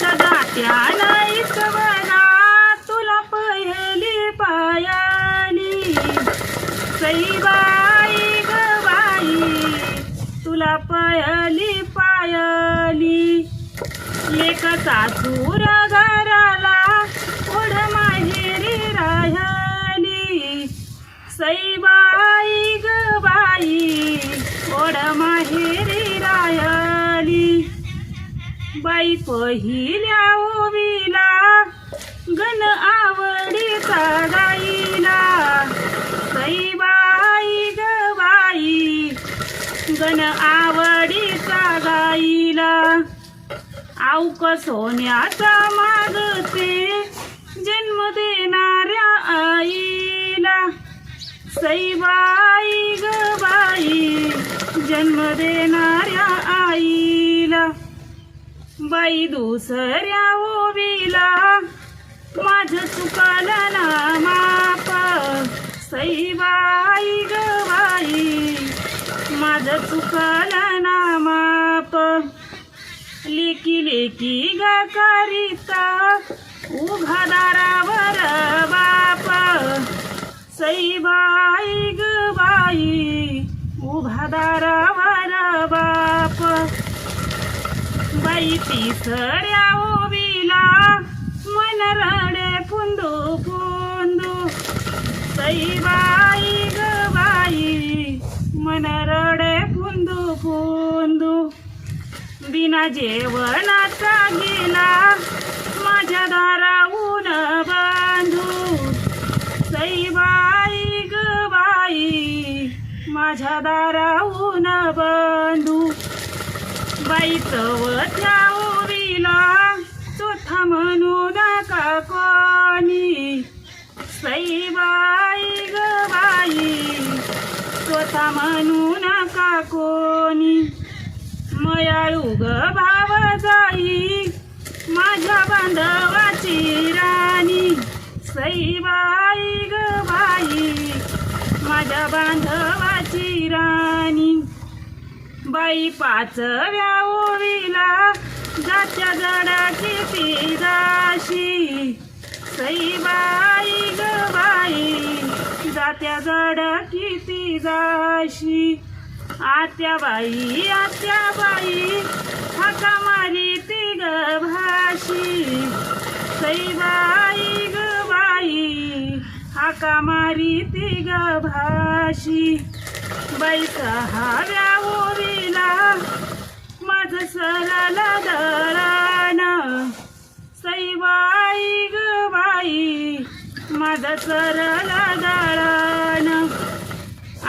सदा त्या ईश्वरा तुला पहिली पायाली सईबाई ग बाई तुला पहिली पायली एक सासूर घराला बाई पहिल्या ओवीला गण आवडीचा गाईला. सईबाई ग बाई गण आवडीचा गाईला. आऊक सोन्याचा मागते जन्म देणाऱ्या आईला. सईबाई ग बाई जन्म देणाऱ्या आईला. बाई दुसऱ्या ओवीला माझ चुकाला ना माप. सईबाई गवाई माझ चुकाला ना माप. लेकी लेकी गा करिता उभा दारावर बाप. सईबाई गवाई उभा दारा बाप बाई तिसऱ्या ओवीला मन रडे पुंदू पुंदू. सईबाई गबाई मन रडे पुंदू पुंदू. बिना जेवणाचा गेला माझ्या दाराहून बांधू. सईबाई गबाई माझ्या माझ्या ऊन बांधू बाई चवथ्या ओवीला चोथा म्हणू नका कोणी. सईबाई ग बाई चोथा म्हणू नका कोणी. मयाळू ग भाव जाई माझ्या बांधवाची राणी. सईबाई ग बाई माझ्या बांधवाची राणी. बाई पाचव्या ओवीला जात्या जडाची किती जाशी. सईबाई ग बाई जात्या जडा किती जाशी. आत्या बाई आत्या बाई हाका मारी ती ग भाशी. सईबाई ग बाई हाका मारी ती ग भाशी. बैसहाव्या ओरीला माझ सरला दळण सईबाई ग बाई माझ सरला दळण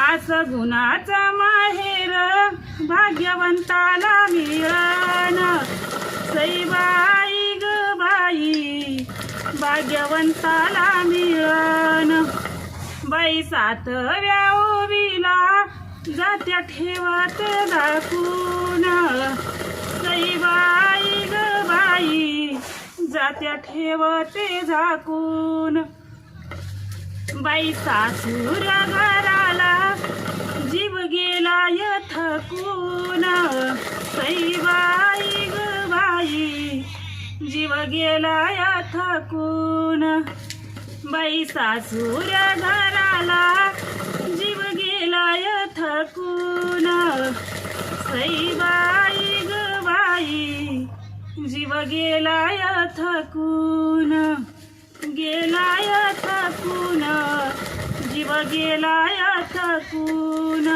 आस गुणाचा माहेर भाग्यवंताला मिळण. सैबाई ग बाई भाग्यवंताला मिळण. बाई सातव्या ओवी जात्या ठेवत दाखवून. सईबाई ग बाई जात्या ठेवते झाकून. बाई सासूर घराला जीव गेला थकून सईबाई ग बाई जीव गेला थकून बाई सासूर घराला जीव गेला थकून सईबाई गबाई जीव गेलाय थकून गेलाय थकून जीव गेलाय थकून